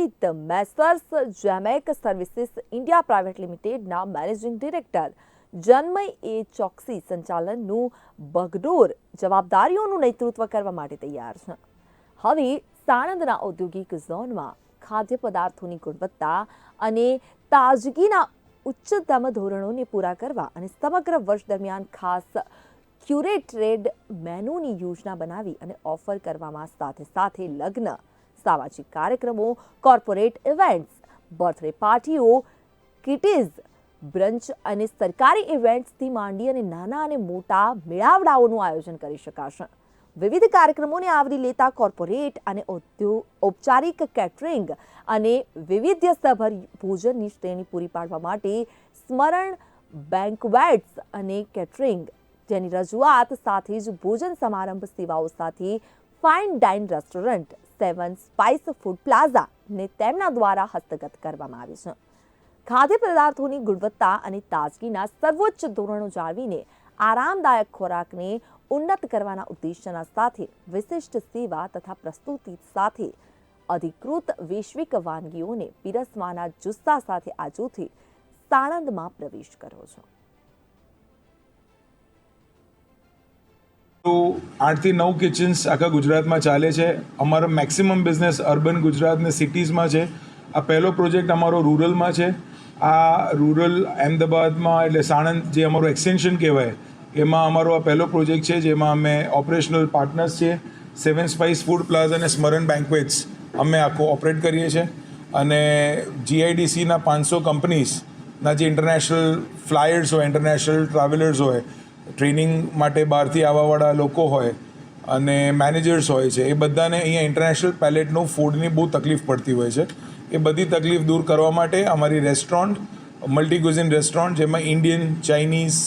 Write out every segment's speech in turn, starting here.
સહિત મેસર્સ જેમેક services India private લિમિટેડના managing director Janmay A Choksi સંચાલનનું બગડોર જવાબદારીઓનું નેતૃત્વ કરવા માટે તૈયાર છે. હવે સાણંદના ઔદ્યોગિક ઝોનમાં ખાદ્ય પદાર્થોની ગુણવત્તા અને તાજગીના ઉચ્ચતમ ધોરણોને પૂરા કરવા અને સમગ્ર વર્ષ દરમિયાન ખાસ ક્યુરેટેડ મેનુની યોજના બનાવી અને ઓફર કરવામાં સાથે સાથે લગ્ન સામાજિક કાર્યક્રમો કોર્પોરેટ ઇવેન્ટ્સ બર્થડે પાર્ટીઓ કિટીઝ બ્રંચ અને સરકારી ઇવેન્ટ્સથી માંડી અને નાના અને મોટા મેળાવડાઓનું આયોજન કરી શકાશે. વિવિધ કાર્યક્રમોને આવરી લેતા કોર્પોરેટ અને ઔપચારિક કેટરિંગ અને વૈવિધ્યસભર ભોજનની શ્રેણી પૂરી પાડવા માટે સ્મરણ બેન્કવેટ્સ અને કેટરિંગ જેની રજૂઆત સાથે જ ભોજન સમારંભ સેવાઓ સાથે fine dine restaurant seven spice food plaza ને તેમના દ્વારા હસ્તગત કરવામાં આવે છે. ખાદ્ય પદાર્થોની ગુણવત્તા અને તાજગીના સર્વોચ્ચ ધોરણો જાળવીને આરામદાયક ખોરાકને ઉન્નત કરવાના ઉદ્દેશ્યના સાથે વિશિષ્ટ સેવા તથા પ્રસ્તુતિ સાથે અધિકૃત વૈશ્વિક વાનગીઓને પીરસવાના જુસ્સા સાથે આ જૂથે સાણંદમાં પ્રવેશ કર્યો છે. તો આઠથી નવ કિચન્સ આખા ગુજરાતમાં ચાલે છે. અમારો મેક્સિમમ બિઝનેસ અર્બન ગુજરાત ને સિટીઝમાં છે. આ પહેલો પ્રોજેક્ટ અમારો રૂરલમાં છે. આ રૂરલ અહેમદાબાદમાં એટલે સાણંદ જે અમારું એક્સટેન્શન કહેવાય, એમાં અમારો આ પહેલો પ્રોજેક્ટ છે, જેમાં અમે ઓપરેશનલ પાર્ટનર્સ છીએ. સેવન સ્પાઇસ ફૂડ પ્લાઝા અને સ્મરણ બેન્કવેટ્સ અમે આખો ઓપરેટ કરીએ છીએ. અને જીઆઈડીસીના પાંચસો કંપનીઝના જે ઇન્ટરનેશનલ ફ્લાયર્સ હોય ઇન્ટરનેશનલ ટ્રાવેલર્સ હોય ટ્રેનિંગ માટે બહારથી આવવાવાળા લોકો હોય અને મેનેજર્સ હોય છે, એ બધાને અહીંયા ઇન્ટરનેશનલ પેલેટનું ફૂડની બહુ તકલીફ પડતી હોય છે. એ બધી તકલીફ દૂર કરવા માટે અમારી રેસ્ટોરન્ટ મલ્ટી ક્યુઝિન રેસ્ટોરન્ટ જેમાં Indian Chinese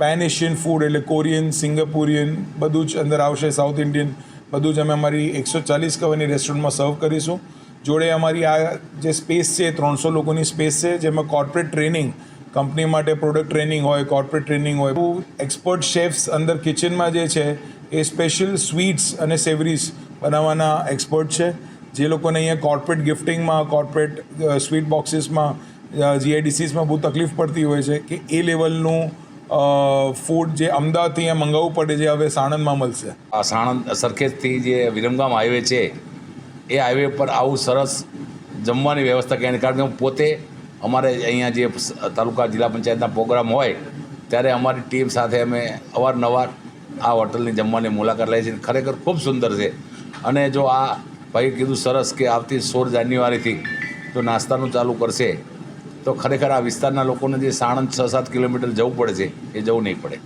pan Asian food એટલે કોરિયન સિંગાપુરિયન બધું જ અંદર આવશે સાઉથ ઇન્ડિયન બધું જ અમે અમારી એકસો ચાલીસ કવરની રેસ્ટોરન્ટમાં સર્વ કરીશું. જોડે અમારી આ જે સ્પેસ છે ત્રણસો લોકોની સ્પેસ છે, જેમાં કોર્પોરેટ ટ્રેનિંગ કંપની માટે પ્રોડક્ટ ટ્રેનિંગ હોય કોર્પોરેટ ટ્રેનિંગ હોય. એક્સપર્ટ શેફ્સ અંદર કિચનમાં જે છે, એ સ્પેશિયલ સ્વીટ્સ અને સેવરીઝ બનાવવાના એક્સપર્ટ છે. જે લોકોને અહીંયા કોર્પોરેટ ગિફ્ટિંગમાં કોર્પોરેટ સ્વીટ બોક્સીસમાં જીઆઈડીસીસમાં બહુ તકલીફ પડતી હોય છે કે એ લેવલનું ફૂડ જે અમદાવાદથી અહીંયા મંગાવવું પડે છે હવે સાણંદમાં મળશે. આ સાણંદ સરખેજથી જે વિરમગામ હાઈવે છે, એ હાઈવે પર આવું સરસ જમવાની વ્યવસ્થા કરી કારણ કે હું પોતે અમારે અહીંયા જે તાલુકા જિલ્લા પંચાયતના પ્રોગ્રામ હોય, ત્યારે અમારી ટીમ સાથે અમે અવારનવાર આ હોટલની જમવાની મુલાકાત લઈએ છીએ. ખરેખર ખૂબ સુંદર છે. અને જો આ ભાઈ કીધું સરસ કે આવતી સોળ જાન્યુઆરીથી જો નાસ્તાનું ચાલુ કરશે, તો ખરેખર આ વિસ્તારના લોકોને જે સાણંદ છ સાત કિલોમીટર જવું પડે છે, એ જવું નહીં પડે.